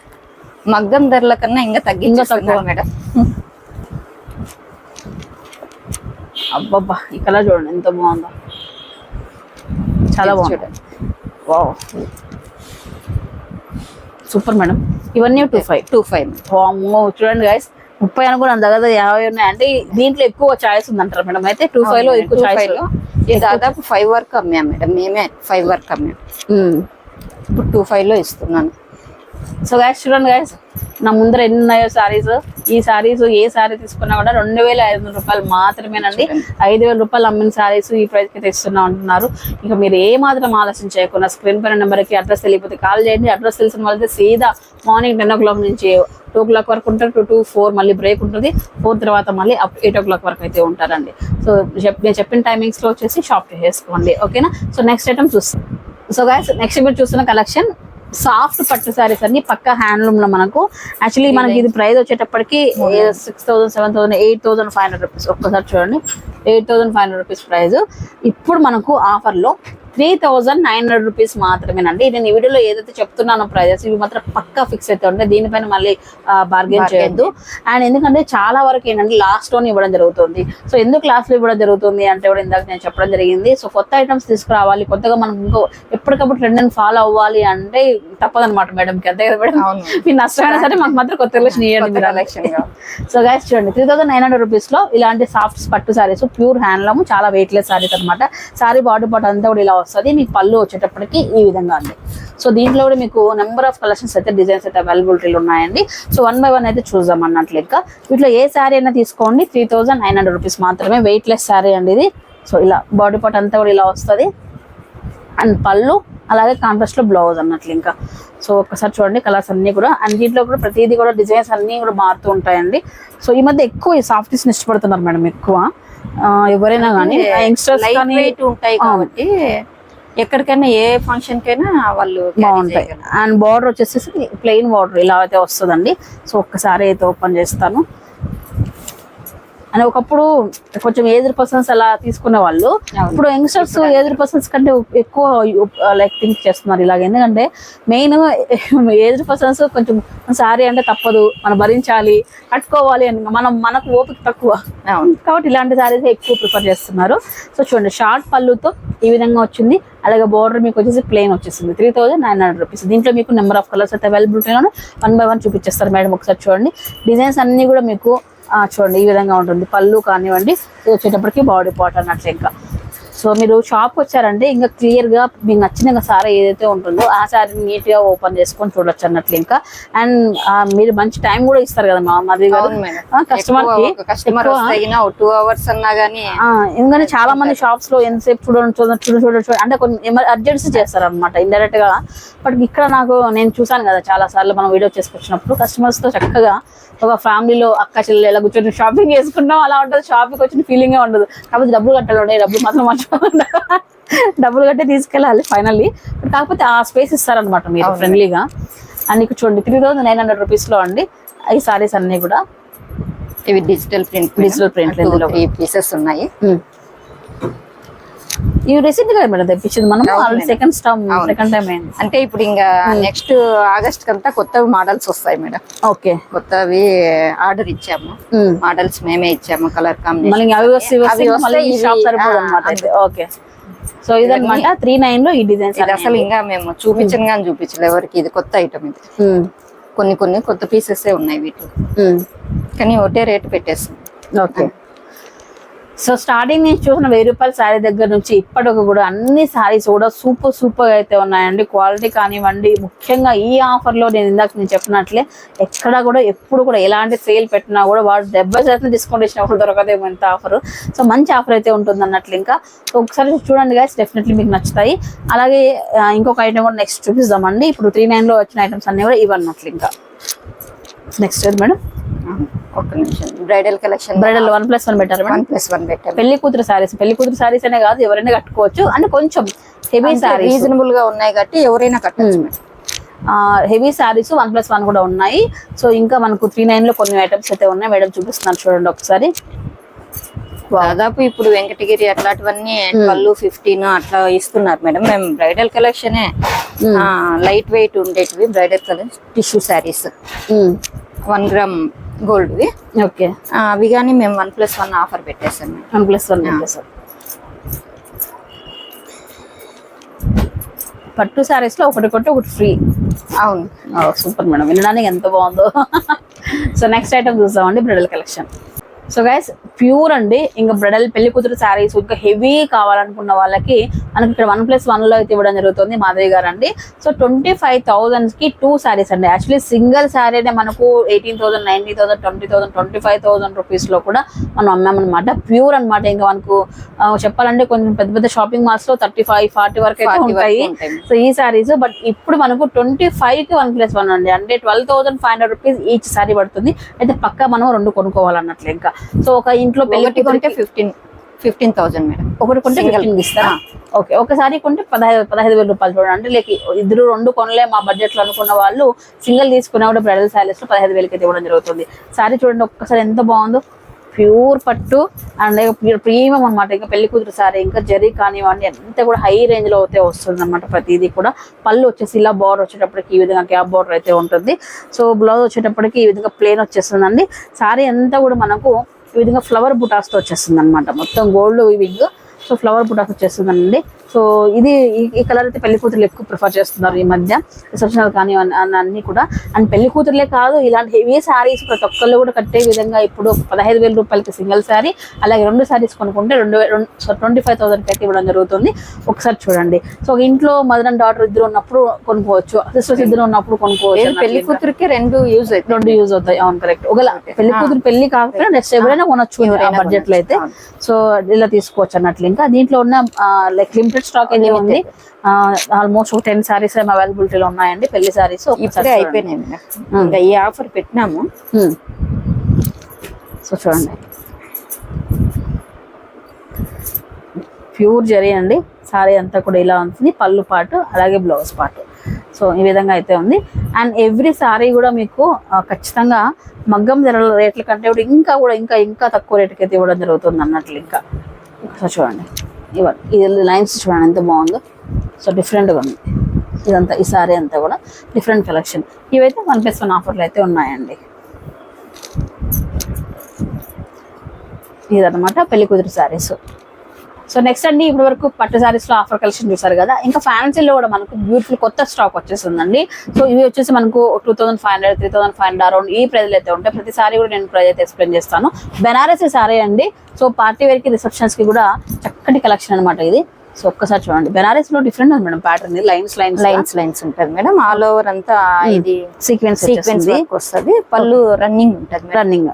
మగ్గం ధరల కన్నా ఇంకా తగ్గించేస్తున్నారు మేడం. అబ్బబ్బా ఈ కలర్ చూడండి ఎంత బాగుందో. చాలా బాగుంది. వావ్. Super madam. ఇవన్నీ టూ ఫైవ్. Two five. చూడండి గైస్ ముప్పై అనుకున్నాను దగ్గర యాభై ఉన్నాయి. అంటే దీంట్లో ఎక్కువ చాయిస్ ఉందంటారు మేడం. అయితే టూ ఫైవ్లో ఎక్కువ చాయిస్ దాదాపు ఫైవ్ వరకు అమ్మాం మేడం? మేమే ఫైవ్ వరకు అమ్మాం ఇప్పుడు టూ ఫైవ్లో ఇస్తున్నాను. సో గాయస్ చూడండి గాయస్ నా ముందర ఎన్ని ఉన్నాయో సారీస్ ఈ సారీస్ ఏ సారీ తీసుకున్నా కూడా రెండు వేల ఐదు వందల రూపాయలు మాత్రమేనండి. ఐదు వేల రూపాయలు అమ్మిన సారీస్ ఈ ప్రైస్కి తెస్తున్నా అంటున్నారు. ఇక మీరు ఏ మాత్రం ఆలస్యం చేయకుండా స్క్రీన్ పైన నెంబర్కి అడ్రస్ తెలియకపోతే కాల్ చేయండి. అడ్రస్ తెలిసిన వాళ్ళైతే సీదా మార్నింగ్ టెన్ ఓ క్లాక్ నుంచి టూ ఓ క్లాక్ వరకు ఉంటారు. టూ టూ ఫోర్ మళ్ళీ బ్రేక్ ఉంటుంది. ఫోర్ తర్వాత మళ్ళీ అప్ ఎయిట్ ఓ క్లాక్ వరకు అయితే ఉంటారండి. సో చెప్ నేను చెప్పిన టైమింగ్స్లో వచ్చేసి షాప్ చేసుకోండి ఓకేనా సో నెక్స్ట్ ఐటమ్ చూస్తాం సో గాయస్ నెక్స్ట్ మీరు చూస్తున్న కలెక్షన్ సాఫ్ట్ పట్టు సారీస్ అన్ని పక్క హ్యాండ్లూమ్లో మనకు. యాక్చువల్లీ మనకి ఇది ప్రైస్ వచ్చేటప్పటికి six thousand seven thousand eight thousand five hundred rupees ఒక్కసారి చూడండి. Eight thousand five hundred rupees price. ఇప్పుడు మనకు ఆఫర్లో three thousand nine hundred rupees మాత్రమేనండి. నేను ఈ వీడియోలో ఏదైతే చెప్తున్నానో ప్రైజెస్ ఇవి మాత్రం పక్కా ఫిక్స్ అయితే ఉంటాయి దీనిపైన మళ్ళీ బార్గెన్ చేయొద్దు. అండ్ ఎందుకంటే చాలా వరకు ఏంటంటే లాస్ట్ లోన్ ఇవ్వడం జరుగుతుంది. సో ఎందుకు లాస్ట్లో ఇవ్వడం జరుగుతుంది అంటే కూడా ఇందాక నేను చెప్పడం జరిగింది. సో కొత్త ఐటమ్స్ తీసుకురావాలి. కొత్తగా మనం ఇంకో ఎప్పటికప్పుడు ట్రెండ్ ఫాలో అవ్వాలి అంటే తప్పదన్నమాట మేడం కి. అంతే కదా మేడం. మీ నష్టమైనా సరే మాకు మాత్రం కొత్త కలెక్షన్ ఇవ్వండి మీరు కలెక్షన్ సో గైస్ చూడండి త్రీ థౌసండ్ నైన్ హండ్రెడ్ రూపీస్లో ఇలాంటి సాఫ్ట్ పట్టు సారీస్ ప్యూర్ హ్యాండ్లూమ్ చాలా వెయిట్ లెస్ సారీస్ అనమాట సారీ బాడీ పార్ట్ అంతా కూడా ఇలా వస్తుంది. మీకు పళ్ళు వచ్చేటప్పటికి ఈ విధంగా ఉంది సో దీంట్లో కూడా మీకు నెంబర్ ఆఫ్ కలెక్షన్స్ అయితే డిజైన్స్ అయితే అవైలబిలిటీలు ఉన్నాయండి. సో వన్ బై వన్ అయితే చూద్దాం అన్నట్లు లెక్క. వీటిలో ఏ శారీ అయినా తీసుకోండి. Three thousand nine hundred rupees మాత్రమే వెయిట్ లెస్ శారీ అండి ఇది. సో ఇలా బాడీ పార్ట్ అంతా కూడా ఇలా వస్తుంది. అండ్ పళ్ళు అలాగే కాంట్రాస్ట్లో బ్లౌజ్ అన్నట్లు ఇంకా. సో ఒక్కసారి చూడండి కలర్స్ అన్ని కూడా. అండ్ దీంట్లో కూడా ప్రతిదీ కూడా డిజైన్స్ అన్ని కూడా మారుతూ ఉంటాయండి. సో ఈ మధ్య ఎక్కువ ఈ సాఫ్ట్నెస్ ఇష్టపడుతున్నారు మేడం ఎక్కువ. ఎవరైనా కానీ యంగ్స్టర్స్ వెయిట్ ఉంటాయి కాబట్టి ఎక్కడికైనా ఏ ఫంక్షన్ కైనా వాళ్ళు బాగుంటాయి. అండ్ బార్డర్ వచ్చేసి ప్లెయిన్ బార్డర్ ఇలా అయితే వస్తుందండి. సో ఒక్కసారి అయితే ఓపెన్ చేస్తాను. అని ఒకప్పుడు కొంచెం ఏజ్డ్ పర్సన్స్ అలా తీసుకునే వాళ్ళు. ఇప్పుడు యంగ్స్టర్స్ ఏజ్డ్ పర్సన్స్ కంటే ఎక్కువ లైక్ థింక్ చేస్తున్నారు ఇలాగ. ఎందుకంటే మెయిన్ ఏజ్డ్ పర్సన్స్ కొంచెం సారీ అంటే తప్పదు మనం భరించాలి కట్టుకోవాలి అని మనం మనకు ఓపిక తక్కువ. కాబట్టి ఇలాంటి సారీస్ ఎక్కువ ప్రిఫర్ చేస్తున్నారు. సో చూడండి షార్ట్ పళ్ళుతో ఈ విధంగా వచ్చింది. అలాగే బోర్డర్ మీకు వచ్చేసి ప్లెయిన్ వచ్చేసింది. Three thousand nine hundred rupees దీంట్లో మీకు నెంబర్ ఆఫ్ కలర్స్ అయితే అవైలబిలిటీలోనే వన్ బై వన్ చూపించేస్తారు మేడం ఒకసారి చూడండి. డిజైన్స్ అన్ని కూడా మీకు చూడండి ఈ విధంగా ఉంటుంది. పళ్ళు కానివ్వండి ఇది వచ్చేటప్పటికి బాడీ పార్ట్ అన్నట్లు ఇంకా. సో మీరు షాప్ వచ్చారంటే ఇంకా క్లియర్గా మీకు నచ్చిన సారీ ఏదైతే ఉంటుందో ఆ సారీ నీట్గా ఓపెన్ చేసుకొని చూడొచ్చు అన్నట్లు ఇంకా. అండ్ మీరు మంచి టైం కూడా ఇస్తారు కదా మా అవును మేడం. కస్టమర్కి కస్టమర్ వస్తాయినా టూ అవర్స్ అన్నా ఆ, ఎందుకంటే చాలా మంది షాప్స్లో ఎంతసేపు చూడండి చూడండి చూడండి చూడండి చూడండి అంటే కొన్ని అర్జెన్సీ చేస్తారు అనమాట ఇండైరెక్ట్గా. బట్ ఇక్కడ నాకు నేను చూసాను కదా చాలా సార్లు మనం వీడియో చేసుకొచ్చినప్పుడు కస్టమర్స్తో చక్కగా ఒక ఫ్యామిలీలో అక్క చెల్లెలు ఇలా కూర్చొని షాపింగ్ చేసుకుంటాం. అలా ఉంటుంది. షాపింగ్ వచ్చిన ఫీలింగ్ ఉండదు. కాకపోతే డబ్బులు కట్టాలి ఉండే డబ్బులు మాత్రం మర్చిపోకుండా. డబ్బులు కట్టే తీసుకెళ్ళాలి ఫైనల్లీ కాకపోతే ఆ స్పేస్ ఇస్తారనమాట మీరు ఫ్రెండ్లీగా అండ్ ఇక్కడ చూడండి త్రీ థౌసండ్ నైన్ హండ్రెడ్ రూపీస్లో అండి ఈ సారీస్ అన్ని కూడా. ఇవి డిజిటల్ ప్రింట్ ఇందులో. త్రీ పీసెస్ ఉన్నాయి. ఇవి రీసెంట్గా మేడం తెప్పించింది మనం. Second storm. సెకండ్ టైం అయింది. అంటే ఇప్పుడు ఇంకా నెక్స్ట్ ఆగస్ట్ కంతా కొత్త మోడల్స్ వస్తాయి మేడం. ఓకే. కొత్తవి ఆర్డర్ ఇచ్చాము. మోడల్స్ మేమే ఇచ్చాము కలర్ కాంబినేషన్ ఈ ఓకే. సో ఇదన్నమాట త్రీ నైన్లో ఈ డిజైన్స్ అసలు ఇంకా మేము చూపించను కానీ చూపించలే ఎవరికి ఇది కొత్త ఐటమ్ ఇది. కొన్ని కొన్ని కొత్త పీసెస్ ఉన్నాయి వీటిలో. కానీ ఒకటే రేటు పెట్టేస్తుంది ఓకే. సో స్టార్టింగ్ నుంచి చూసిన వెయ్యి రూపాయల శారీ దగ్గర నుంచి ఇప్పటికి కూడా అన్ని శారీస్ కూడా సూపర్ సూపర్ అయితే ఉన్నాయండి. క్వాలిటీ కానివ్వండి ముఖ్యంగా ఈ ఆఫర్లో నేను ఇందాక నేను చెప్పినట్లే ఎక్కడ కూడా ఎప్పుడు కూడా ఎలాంటి సేల్ పెట్టినా కూడా వాడు డెబ్బై శాతం డిస్కౌంట్ ఇచ్చినప్పుడు దొరకదేమో ఎంత ఆఫర్ సో మంచి ఆఫర్ అయితే ఉంటుంది అన్నట్లు ఇంకా. సో ఒకసారి చూడండి గాయస్ డెఫినెట్లీ మీకు నచ్చుతాయి. అలాగే ఇంకొక ఐటమ్ కూడా నెక్స్ట్ చూపిస్తామండి ఇప్పుడు త్రీ నైన్లో వచ్చిన ఐటమ్స్ అన్ని కూడా ఇవన్నట్లు ఇంకా. నెక్స్ట్ మేడం ఒక్క నిమిషం. Bridal collection bridal one plus one పెట్టారు మేడం వన్ ప్లస్ వన్ పెట్టాము పెళ్ళి కూతురు సారీస్ పెళ్ళి కూతురు సారీస్ అనే కాదు ఎవరైనా కట్టుకోవచ్చు. అంటే కొంచెం హెవీ సారీస్ రీజనబుల్గా ఉన్నాయి కాబట్టి ఎవరైనా కట్టచ్చు madam heavy saris one plus one కూడా ఉన్నాయి. సో ఇంకా మనకు త్రీ నైన్లో కొన్ని ఐటమ్స్ అయితే ఉన్నాయి. మేడం చూపిస్తున్నాను చూడండి ఒకసారి. దాదాపు ఇప్పుడు వెంకటగిరి అట్లాంటివన్నీ ట్వెల్వ్ ఫిఫ్టీన్ అట్లా ఇస్తున్నారు మేడం. మేము బ్రైడల్ కలెక్షనే లైట్ వెయిట్ ఉండేటివి bridal collection tissue saris. One gram గోల్డ్వి. Okay. అవి కానీ మేము వన్ ప్లస్ వన్ ఆఫర్ పెట్టేసాం వన్ ప్లస్ వన్ పట్టు సారీస్లో ఒకటి కొట్టి ఒకటి ఫ్రీ. అవును. Super madam. వినడానికి ఎంత బాగుందో. సో నెక్స్ట్ ఐటమ్ చూస్తామండి bridal collection. So guys pure అండి. ఇంకా బ్రైడల్ పెళ్ళి కూతురు శారీస్ ఇంకా హెవీ కావాలనుకున్న వాళ్ళకి మనకి ఇక్కడ వన్ ప్లస్ వన్లో అయితే ఇవ్వడం జరుగుతుంది మాధవి గారు అండి. సో ట్వంటీ ఫైవ్ థౌసండ్కి టూ శారీస్ అండి. యాక్చువల్లీ సింగిల్ శారీనే మనకు eighteen thousand ninety thousand twenty thousand twenty five thousand రూపీస్లో కూడా మనం అమ్మామన్నమాట. ప్యూర్ అన్నమాట. ఇంకా మనకు చెప్పాలంటే కొంచెం పెద్ద పెద్ద షాపింగ్ మాల్స్లో థర్టీ ఫైవ్ ఫార్టీ వరకు అయితే 40 వరకు ఉంటాయి. సో ఈ సారీస్ బట్ ఇప్పుడు మనకు ట్వంటీ ఫైవ్కి వన్ ప్లస్ వన్ అండి. అంటే twelve thousand five hundred rupees each sari పడుతుంది. అయితే పక్కా మనం రెండు కొనుక్కోవాలన్నట్లు ఇంకా. సో ఒక ఇంట్లో పెళ్ళి కొంటే ఫిఫ్టీన్ ఫిఫ్టీన్ థౌసండ్ మేడం. ఒకటి కొంటే ఇస్తారా ఓకే ఒకసారి కొంటే పదహైదు పదహైదు వేల రూపాయలు చూడండి. అంటే లేక ఇద్దరు రెండు కొనలే మా బడ్జెట్లో అనుకున్న వాళ్ళు సింగిల్ తీసుకున్నా కూడా బ్రైడల్ శారీస్లో పదహైదు వేలకి అయితే ఇవ్వడం జరుగుతుంది. సారీ చూడండి ఒక్కసారి ఎంత బాగుందో. ప్యూర్ పట్టు అండ్ ప్రీమియం అనమాట ఇంకా పెళ్ళి కూతురు సారీ ఇంకా జరీ కానివ్వండి అంతా కూడా హై రేంజ్లో అయితే వస్తుంది అనమాట ప్రతిదీ కూడా. పళ్ళు వచ్చేసి ఇలా బార్డర్ వచ్చేటప్పటికి ఈ విధంగా క్యాప్ బార్డర్ అయితే ఉంటుంది. సో బ్లౌజ్ వచ్చేటప్పటికి ఈ విధంగా ప్లేన్ వచ్చేస్తుందండి. సారీ అంతా కూడా మనకు ఈ విధంగా ఫ్లవర్ బుటాస్తో వచ్చేస్తుంది అనమాట మొత్తం gold weaving so flower butas వచ్చేస్తుందండి సో ఇది ఈ- కలర్ అయితే పెళ్ళి కూతురు ఎక్కువ ప్రిఫర్ చేస్తున్నారు ఈ మధ్య. రిసెప్షన్ కానీ అన్- అన్- అన్ని కూడా. అండ్ పెళ్ళి కూతురులే కాదు ఇలాంటి హెవీ శారీస్ ప్రతి ఒక్కళ్ళు కూడా కట్టే విధంగా ఇప్పుడు పదహైదు వేల రూపాయలకి సింగిల్ శారీ అలాగే రెండు శారీస్ కొనుక్కుంటే రెండు ట్వంటీ ఫైవ్ థౌసండ్కి అయితే ఇవ్వడం జరుగుతుంది. ఒకసారి చూడండి. సో ఇంట్లో మదర్ అండ్ డాటర్ ఇద్దరు ఉన్నప్పుడు కొనుక్కోవచ్చు సిస్టర్స్ ఇద్దరు ఉన్నప్పుడు కొనుక్కోవచ్చు పెళ్ళి కూతురికి రెండు యూజ్ అవుతుంది. రెండు యూజ్ అవుతాయి. అవును కరెక్ట్ ఒకవేళ పెళ్ళి కూతురు పెళ్ళి కాకపోయినా నెక్స్ట్ ఎవరైనా కొనొచ్చు. ఆ బడ్జెట్లో అయితే. సో ఇలా తీసుకోవచ్చు అన్నట్లు ఇంకా దీంట్లో ఉన్న లైక్ లిమిటెడ్ స్టాక్ అయితే ఉంది ఆల్మోస్ట్ ఒక టెన్ సారీస్ అవైలబిలిటీలో ఉన్నాయండి పెళ్ళి సారీస్ ఇప్పుడే అయిపోయినాయి ఇంకా ఈ ఆఫర్ పెట్టినాము. సో చూడండి. ప్యూర్ జరీ అండి సారీ అంతా కూడా ఇలా ఉంటుంది పళ్ళు పాటు అలాగే బ్లౌజ్ పాటు. సో ఈ విధంగా అయితే ఉంది. అండ్ ఎవ్రీ సారీ కూడా మీకు ఖచ్చితంగా మగ్గం ధరల రేట్ల కంటే కూడా ఇంకా కూడా ఇంకా ఇంకా తక్కువ రేటుకి అయితే ఇవ్వడం జరుగుతుంది అన్నట్లు ఇంకా. ఒకసారి చూడండి. ఇవ్వండి. ఇది లైన్స్ చూడండి ఎంత బాగుందో. సో డిఫరెంట్గా ఉంది. ఇదంతా ఈ సారీ అంతా కూడా డిఫరెంట్ కలెక్షన్ ఇవైతే వన్ ప్లస్ వన్ ఆఫర్లు అయితే ఉన్నాయండి. ఇదన్నమాట పెళ్ళి కుదురు శారీస్ సో నెక్స్ట్ అండి ఇప్పటి వరకు పట్టు శారీస్లో ఆఫర్ కలెక్షన్ చూసారు కదా. ఇంకా ఫ్యాన్సీలో కూడా మనకు బ్యూటిఫుల్ కొత్త స్టాక్ వచ్చేసిందండి సో ఇవి వచ్చేసి మనకు two thousand five hundred three thousand five hundred around ఈ ప్రైజ్ అయితే ఉంటాయి ప్రతి సారీ కూడా నేను ప్రైజ్ అయితే ఎక్స్ప్లెయిన్ చేస్తాను. బెనారసీ సారీ అండి. సో పార్టీ వేర్కి రిసెప్షన్స్కి కూడా చక్కటి కలెక్షన్ అన్నమాట ఇది. సో ఒక్కసారి చూడండి. బెనారస్లో డిఫరెంట్ ఉంది madam pattern lines lines lines lines ఉంటది మేడం. ఆల్ ఓవర్ అంతా ఇది సీక్వెన్స్ సీక్వెన్స్ వస్తది. పళ్ళు రన్నింగ్ ఉంటది రన్నింగ్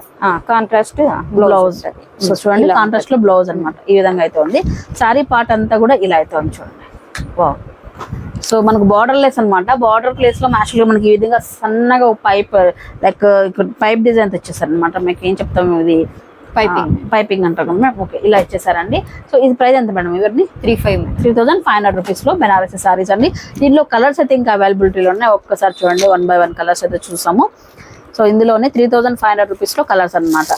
కాంట్రాస్ట్ బ్లౌజ్ సో చూడండి కాంట్రాస్ట్లో బ్లౌజ్ అన్నమాట. ఈ విధంగా అయితే ఉంది. సారీ పార్ట్ అంతా కూడా ఇలా అయితే ఉంది చూడండి. వావ్ సో మనకు బార్డర్ లెస్ అనమాట బార్డర్ ప్లేస్లో మ్యాచ్లో మనకి ఈ విధంగా సన్నగా పైప్ లైక్ పైప్ డిజైన్ తెచ్చేసారు అనమాట మీకు ఏం చెప్తాము ఇది? పైపింగ్ పైపింగ్ అంటారు మేడం ఓకే ఇలా ఇచ్చేసారండి. సో ఇది ప్రైస్ ఎంత మేడం ఇవన్నీ? Three five three thousand five hundred రూపీస్లో బెనారసీ సారీస్ అండి. దీనిలో కలర్స్ అయితే ఇంకా అవైలబిలిటీలో ఉన్నాయి. ఒక్కసారి చూడండి వన్ బై వన్ కలర్స్ అయితే చూసాము. సో ఇందులోనే త్రీ థౌసండ్ ఫైవ్ హండ్రెడ్ రూపీస్లో కలర్స్ అన్నమాట.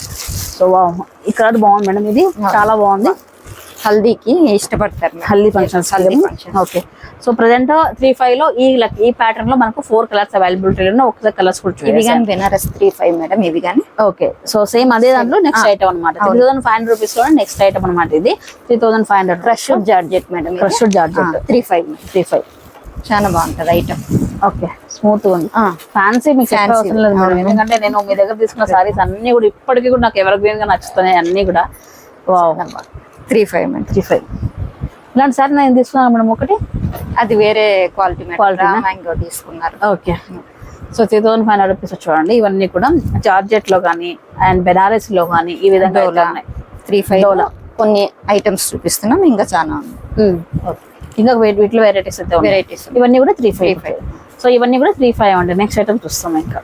సో ఈ కలర్ బాగుంది మేడం ఇది. చాలా బాగుంది. హల్దీకి ఇష్టపడతారు haldi functions okay so present three ఫైవ్లో ఈ లక్- ఈ ప్యాటర్న్లో మనకు ఫోర్ కలర్స్ అవైలబిలిటీలో ఉన్నాయి ఒకసారి కలర్స్ కూడా ఇవి చూడండి కానీ బెనారస్ త్రీ ఫైవ్ మేడం ఇవి కానీ. ఓకే. సో సేమ్ అదే దాంట్లో నెక్స్ట్ ఐటమ్ అనమాట త్రీ థౌసండ్ ఫైవ్ హండ్రెడ్ రూపీస్లో నెక్స్ట్ ఐటమ్ అనమాట ఇది. Three thousand five hundred crush georgette madam crush georgette three five three five చాలా బాగుంటది ఐటమ్ ఓకే. స్మూత్ ఉంది. ఫ్యాన్సీ మీకు చెప్పే Fancy. అవసరం లేదు మేడం. ఎందుకంటే నేను మీ దగ్గర తీసుకున్న సారీస్ అన్ని కూడా ఇప్పటికీ కూడా నాకు ఎవర్ గ్రీన్గా నచ్చుతున్నాయి అన్ని కూడా. త్రీ ఫైవ్ త్రీ ఫైవ్ ఇలాంటి సారీ నేను తీసుకున్నాను మేడం ఒకటి. అది వేరే క్వాలిటీ? మ్యాంగో తీసుకున్నారు. Okay. So three thousand five hundred rupees చూడండి. ఇవన్నీ కూడా జార్జెట్లో కానీ అండ్ బెనారస్లో కానీ ఈ విధంగా ఉన్నాయి. Three five. కొన్ని ఐటమ్స్ చూపిస్తున్నాం. ఇంకా చాలా. ఇంకా వీటిలో వెరైటీస్ అయితే వెరైటీస్ ఇవన్నీ కూడా త్రీ ఫైవ్ 3.5. సో ఇవన్నీ కూడా త్రీ ఫైవ్ అండి నెక్స్ట్ ఐటమ్ చూస్తాం ఇంకా.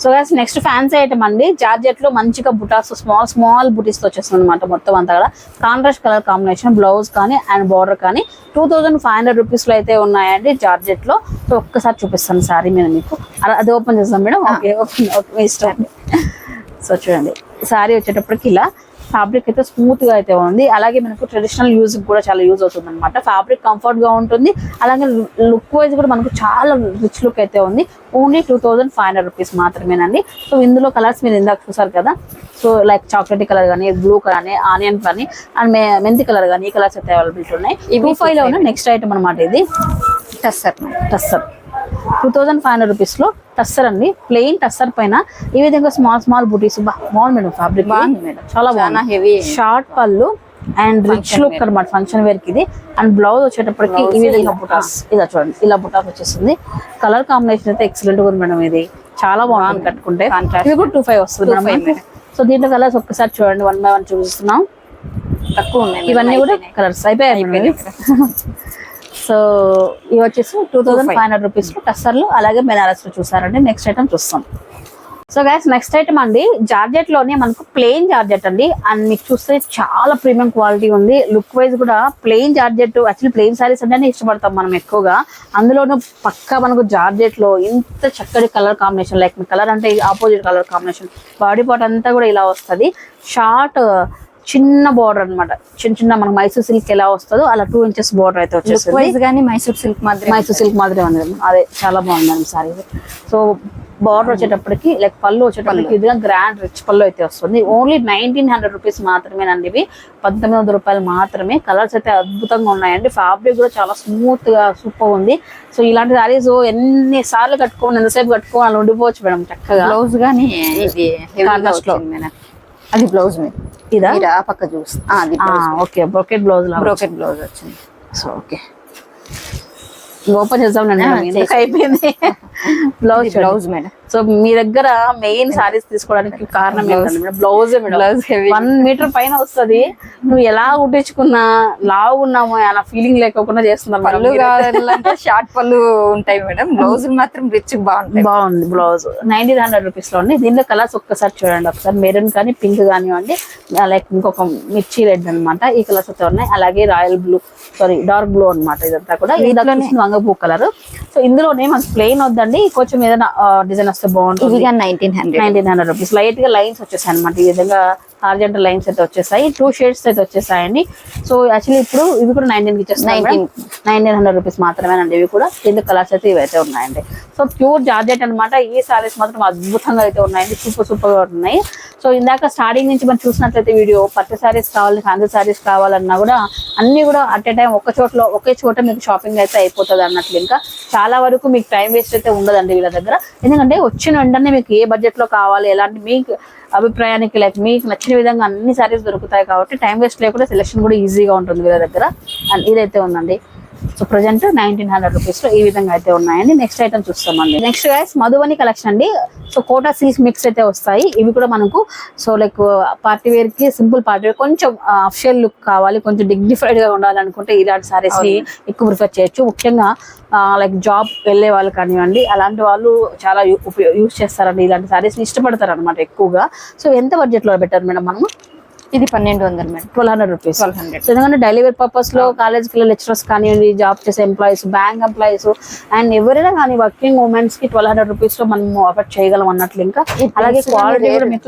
So guys next fancy item అండి. జార్జెట్లో మంచిగా బుటాస్ స్మాల్ స్మాల్ బుటీస్తో వచ్చేస్తుంది అనమాట మొత్తం అంతా కూడా. కాంట్రాస్ట్ కలర్ కాంబినేషన్ బ్లౌజ్ కానీ అండ్ బార్డర్ కానీ టూ థౌజండ్ ఫైవ్ హండ్రెడ్ రూపీస్లో అయితే ఉన్నాయండి జార్జెట్లో. సో ఒక్కసారి చూపిస్తాను సారీ మీద మీకు. అలా- అది ఓపెన్ చేస్తాం మేడం. ఓకే ఓకే ఓకే ఇష్టం. సో చూడండి. సారీ వచ్చేటప్పటికి ఇలా ఫ్యాబ్రిక్ అయితే స్మూత్గా అయితే ఉంది. అలాగే మనకు ట్రెడిషనల్ యూజ్ కూడా చాలా యూజ్ అవుతుంది అనమాట ఫ్యాబ్రిక్ కంఫర్ట్గా ఉంటుంది. అలాగే లుక్ వైజ్ కూడా మనకు చాలా రిచ్ లుక్ అయితే ఉంది. Only two thousand five hundred rupees మాత్రమేనండి. సో ఇందులో కలర్స్ మీరు ఇందాక చూసారు కదా? సో లైక్ చాక్లెట్ కలర్ కానీ బ్లూ కలర్ కానీ ఆనియన్ కానీ అండ్ మెంతి కలర్ కానీ ఈ కలర్స్ అయితే అవైలబిలిటీ ఉన్నాయి. ఫైవ్లో ఉన్న నెక్స్ట్ ఐటమ్ అనమాట ఇది. Tussar tussar two thousand five hundred రూపీస్లో టస్సర్ అండి ప్లెయిన్ టస్సర్ పైన. ఈ విధంగా స్మాల్ స్మాల్ బుటీస్. బాగుంది మేడం ఫ్యాబ్రిక్ బాగుంది మేడం. చాలా బాగుంది. హెవీ షార్ట్ పళ్ళు అండ్ రిచ్ లుక్ అనమాట ఫంక్షన్ వేర్కి ఇది అండ్ బ్లౌజ్ వచ్చేటప్పటికి ఈ విధంగా బుటాస్. ఇలా చూడండి ఇలా బుటాస్ వచ్చేస్తుంది కలర్ కాంబినేషన్ అయితే ఎక్సలెంట్గా ఉంది మేడం ఇది. చాలా బాగుంది కట్టుకుంటే. Contrast. ఇది కూడా టూ ఫైవ్ వస్తుంది 2.5 మేడం మేడం. సో దీంట్లో కలర్స్ ఒక్కసారి చూడండి వన్ బై వన్ చూపిస్తున్నాం. తక్కువ ఉన్నాయి ఇవన్నీ కూడా. కలర్స్ అయిపోయాయి. సో ఇవి వచ్చేసి టూ థౌసండ్ ఫైవ్ హండ్రెడ్ రూపీస్లో టస్సర్లు అలాగే బెనారస్లో చూసారండి. నెక్స్ట్ ఐటమ్ చూస్తాం. సో గైస్ నెక్స్ట్ ఐటమ్ అండి. జార్జెట్లోనే మనకు ప్లెయిన్ జార్జెట్ అండి. అండ్ మీకు చూస్తే చాలా ప్రీమియం క్వాలిటీ ఉంది. లుక్ వైజ్ కూడా plain georgette actually plain saris అంటేనే ఇష్టపడతాం మనం ఎక్కువగా. అందులోనూ పక్కా మనకు జార్జెట్లో ఇంత చక్కటి కలర్ కాంబినేషన్ లైక్ కలర్ అంటే opposite colour combination body part అంతా కూడా ఇలా వస్తుంది. షార్ట్ చిన్న బార్డర్ అన్నమాట. చిన్న చిన్న మనకు మైసూర్ సిల్క్ ఎలా వస్తుందో అలా టూ ఇంచెస్ బార్డర్ అయితే వచ్చేసింది. గానీ మైసూర్ సిల్క్ మాదిరి మైసూర్ సిల్క్ మాదిరి ఉంది. అదే చాలా బాగుంది సారీ సో బార్డర్ వచ్చేటప్పటికి లైక్ పళ్ళు వచ్చేటప్పటికి ఇదిగా గ్రాండ్ రిచ్ పళ్ళు అయితే వస్తుంది. ఓన్లీ నైన్టీన్ హండ్రెడ్ రూపీస్ మాత్రమేనండి ఇవి. పంతొమ్మిది వందల రూపాయలు మాత్రమే. కలర్స్ అయితే అద్భుతంగా ఉన్నాయండి. ఫ్యాబ్రిక్ కూడా చాలా స్మూత్గా సూపర్ ఉంది. సో ఇలాంటి సారీస్ ఎన్ని సార్లు కట్టుకోవాలి ఎంతసేపు కట్టుకోవాలి ఉండిపోవచ్చు మేడం చక్కగా. బ్లౌజ్ గానీ ఇది అది బ్లౌజ్ మీద ఇదా? ఆ పక్క చూస్తే. ఓకే బ్రొకెట్ బ్లౌజ్ లా బ్రోకెట్ బ్లౌజ్ వచ్చింది. సో ఓకే ఓపెన్ చేద్దాం అయిపోయింది? Blouse blouse madam. సో మీ దగ్గర మెయిన్ సారీస్ తీసుకోవడానికి కారణం బ్లౌజ్. బ్లౌజ్ వన్ మీటర్ పైన వస్తది. నువ్వు ఎలా కుట్టించుకున్నా లావు ఉన్నాము అలా ఫీలింగ్ లేకోకుండా చేస్తున్నారు పళ్ళు. కావాలంటే షార్ట్ పళ్ళు ఉంటాయి మేడం. బ్లౌజ్ మాత్రం రిచ్ బాగుంటాయి. బాగుంది బ్లౌజ్. నైన్టీన్ హండ్రెడ్ రూపీస్లో ఉంది. దీనిలో కలర్స్ ఒక్కసారి చూడండి ఒకసారి. మెరూన్ కానీ పింక్ కానివ్వండి. లైక్ ఇంకొక మిర్చి రెడ్ అన్నమాట. ఈ కలర్స్ అయితే ఉన్నాయి. అలాగే royal blue sari dark blue అన్నమాట ఇదంతా కూడా. ఇది వంగపూ కలర్. సో ఇందులోనే మనకి ప్లెయిన్ వద్దండి. కొంచెం ఏదైనా డిజైన్ వస్తే బాగుంటుంది. Nineteen hundred nineteen hundred rupees లైట్గా లైన్స్ వచ్చేసాయి అనమాట ఈ విధంగా హార్జెంటల్ లైన్స్ అయితే వచ్చేసాయి. టూ షేడ్స్ అయితే వచ్చేసాయండి. సో యాక్చువల్లీ ఇప్పుడు ఇవి కూడా నైన్టీన్కి ఇచ్చేస్తాయి 19. నైన్టీన్ హండ్రెడ్ రూపీస్ మాత్రమేనండి. ఇవి కూడా కింద కలర్స్ అయితే ఇవి అయితే ఉన్నాయండి. సో ప్యూర్ జార్జెట్ అన్నమాట. ఈ సారీస్ మాత్రం అద్భుతంగా అయితే ఉన్నాయండి. సూపర్ సూపర్గా ఉన్నాయి. సో ఇందాక స్టార్టింగ్ నుంచి మనం చూసినట్లయితే వీడియో పట్టు సారీస్ కావాలి ఫ్యాన్సీ సారీస్ కావాలన్నా కూడా అన్ని కూడా అట్ ఏ టైం ఒక చోట్ల ఒకే చోట మీకు షాపింగ్ అయితే అయిపోతుంది అన్నట్లు ఇంకా చాలా వరకు మీకు టైం వేస్ట్ అయితే ఉండదండి వీళ్ళ దగ్గర. ఎందుకంటే వచ్చిన వెంటనే మీకు ఏ బడ్జెట్లో కావాలి ఎలాంటి మీకు అభిప్రాయానికి లైక్ మీకు నచ్చిన విధంగా అన్ని సారీస్ దొరుకుతాయి కాబట్టి టైం వేస్ట్ లేకుండా సెలెక్షన్ కూడా ఈజీగా ఉంటుంది వీళ్ళ దగ్గర. అండ్ ఇదైతే ఉందండి. సో ప్రజెంట్ నైన్టీన్ హండ్రెడ్ రూపీస్లో ఈ విధంగా అయితే ఉన్నాయండి. నెక్స్ట్ ఐటమ్ చూస్తామండి నెక్స్ట్ గైస్ మధుబని కలెక్షన్ అండి. సో కోటా సిల్క్ మిక్స్ అయితే వస్తాయి. ఇవి కూడా మనకు సో లైక్ పార్టీ వేర్కి సింపుల్ పార్టీ వేర్ కొంచెం అఫిషియల్ లుక్ కావాలి. కొంచెం డిగ్నిఫైడ్గా ఉండాలనుకుంటే ఇలాంటి సారీస్ని ఎక్కువ ప్రిఫర్ చేయొచ్చు. ముఖ్యంగా లైక్ జాబ్ వెళ్ళే వాళ్ళు కానివ్వండి అలాంటి వాళ్ళు చాలా యూస్ చేస్తారండి. ఇలాంటి సారీస్ని ఇష్టపడతారు అనమాట ఎక్కువగా. సో ఎంత బడ్జెట్లో పెట్టారు మేడం మనము? ఇది పన్నెండు వందలు madam. Twelve hundred rupees twelve hundred ఎందుకంటే డైలీ వేర్ పర్పస్లో కాలేజ్కి వెళ్ళే లెక్చరర్స్ కానివ్వండి జాబ్ చేసే ఎంప్లాయీస్ బ్యాంక్ ఎంప్లాయీస్ అండ్ ఎవరైనా కానీ వర్కింగ్ ఉమెన్స్కి ట్వెల్వ్ హండ్రెడ్ రూపీస్లో మనం ఆఫర్ చేయగలం అన్నట్లు ఇంకా. అలాగే క్వాలిటీ కూడా మీకు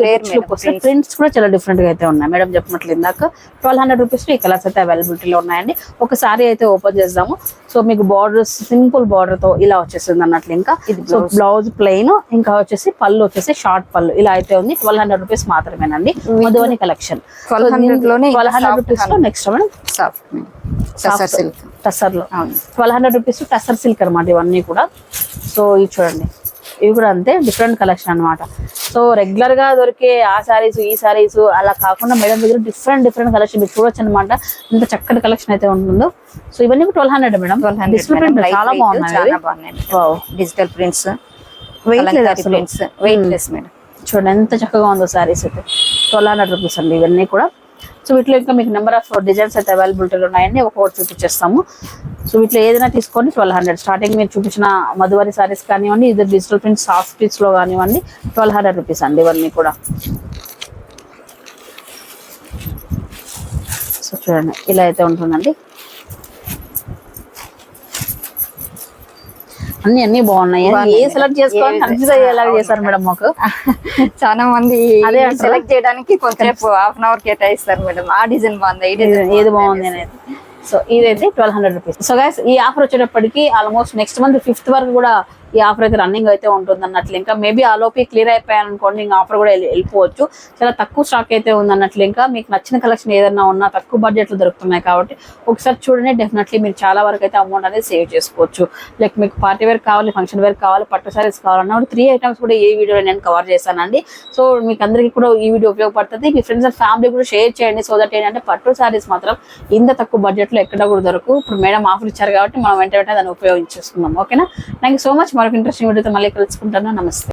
ప్రింట్స్ కూడా చాలా డిఫరెంట్గా అయితే ఉన్నాయి మేడం చెప్పినట్లు ఇందాక. ట్వెల్వ్ హండ్రెడ్ రూపీస్లో ఈ కలర్స్ అయితే అవైలబిలిటీలో ఉన్నాయండి. ఒక సారీ అయితే ఓపెన్ చేద్దాము. సో మీకు బార్డర్ సింపుల్ బార్డర్తో ఇలా వచ్చేసింది అన్నట్లు ఇంకా. ఇది సో బ్లౌజ్ ప్లెయిన్ ఇంకా వచ్చేసి పళ్ళు వచ్చేసి షార్ట్ పళ్ళు. ఇలా అయితే ఉంది. ట్వెల్వ్ హండ్రెడ్ రూపీస్ మాత్రమేనండి. మధువని కలెక్షన్ 1200 లోనే ఇంకా ట్వెల్వ్ హండ్రెడ్ రూపీస్లో next madam soft silk టసర్లో twelve hundred rupees tussar silk అనమాట ఇవన్నీ కూడా. సో ఇవి చూడండి. ఇవి కూడా అంతే డిఫరెంట్ కలెక్షన్ అన్నమాట. సో రెగ్యులర్గా దొరికే ఆ సారీస్ ఈ సారీస్ అలా కాకుండా మేడం దగ్గర డిఫరెంట్ డిఫరెంట్ కలెక్షన్ మీరు చూడొచ్చు అనమాట ఇంత చక్కటి కలెక్షన్ అయితే ఉంటుందో. సో ఇవన్నీ twelve hundred madam twelve hundred చాలా బాగున్నాయి. డిజిటల్ ప్రింట్స్ అసలు. ప్రింట్స్ వెయిట్ లెస్ మేడం చూడండి ఎంత చక్కగా ఉందో సారీస్ అయితే. ట్వెల్వ్ హండ్రెడ్ రూపీస్ అండి ఇవన్నీ కూడా. సో వీటిలో ఇంకా మీకు నెంబర్ ఆఫ్ డిజైన్స్ అయితే అవైలబిలిటీలో ఉన్నాయండి. ఒకటి చూపించేస్తాము. సో వీటిలో ఏదైనా తీసుకోండి ట్వెల్వ్ హండ్రెడ్. స్టార్టింగ్ మీరు చూపించిన మధువరి సారీస్ కానివ్వండి ఇది డిజిటల్ ప్రింట్ సాఫ్ట్ ప్రింట్స్లో కానివ్వండి ట్వెల్వ్ హండ్రెడ్ రూపీస్ అండి ఇవన్నీ కూడా. సో చూడండి ఇలా అయితే ఉంటుందండి. అన్ని అన్ని బాగున్నాయి. ఏ. సెలెక్ట్ చేసుకోవాలి? కన్ఫ్యూజ్ అయ్యేలాగా చేశారు మేడం మాకు. చాలా మంది అదే? సెలెక్ట్ చేయడానికి కొంచెం హాఫ్ అన్ అవర్ కేటాయిస్తారు మేడం. ఆ డిజైన్ బాగుంది ఈ డిజైన్ ఏది బాగుంది అనేది. సో ఇదైతే twelve hundred rupees so guys ఈ ఆఫర్ వచ్చేటప్పటికి ఆల్మోస్ట్ నెక్స్ట్ మంత్ ఫిఫ్త్ వరకు కూడా ఈ ఆఫర్ అయితే రన్నింగ్ అయితే ఉంటుంది అన్నట్లు ఇంకా మేబీ ఆలోపి క్లియర్ అయిపోయాను అనుకోండి ఇంకా ఆఫర్ కూడా వెళ్ళిపోవచ్చు. చాలా తక్కువ స్టాక్ అయితే ఉంది అన్నట్లు ఇంకా మీకు నచ్చిన కలెక్షన్ ఏదైనా ఉన్నా తక్కువ బడ్జెట్లో దొరుకుతున్నాయి కాబట్టి ఒకసారి చూడండి డెఫినెట్లీ మీరు చాలా వరకు అయితే అమౌంట్ అనేది సేవ్ చేసుకోవచ్చు. లైక్ మీకు పార్టీ వేర్ కావాలి ఫంక్షన్ వేర్ కావాలి పట్టు సారీస్ కావాలన్నా త్రీ ఐటమ్స్ కూడా ఈ వీడియోలో నేను కవర్ చేశానండి. సో మీకు అందరికీ కూడా ఈ వీడియో ఉపయోగపడుతుంది. మీ ఫ్రెండ్స్ అండ్ ఫ్యామిలీ కూడా షేర్ చేయండి. సో దట్ ఏంటంటే పట్టు సారీస్ మాత్రం ఇంత తక్కువ బడ్జెట్లో ఎక్కడ కూడా దొరకు. ఇప్పుడు మేడం ఆఫర్ ఇచ్చారు కాబట్టి మనం వెంట వెంటనే దాన్ని ఉపయోగించేసుకుందాం. ఓకేనా థ్యాంక్ సో మచ్ మరొక ఇంట్రెస్టింగ్ వీడియోతో మళ్ళీ కలుసుకుంటాను. నమస్తే.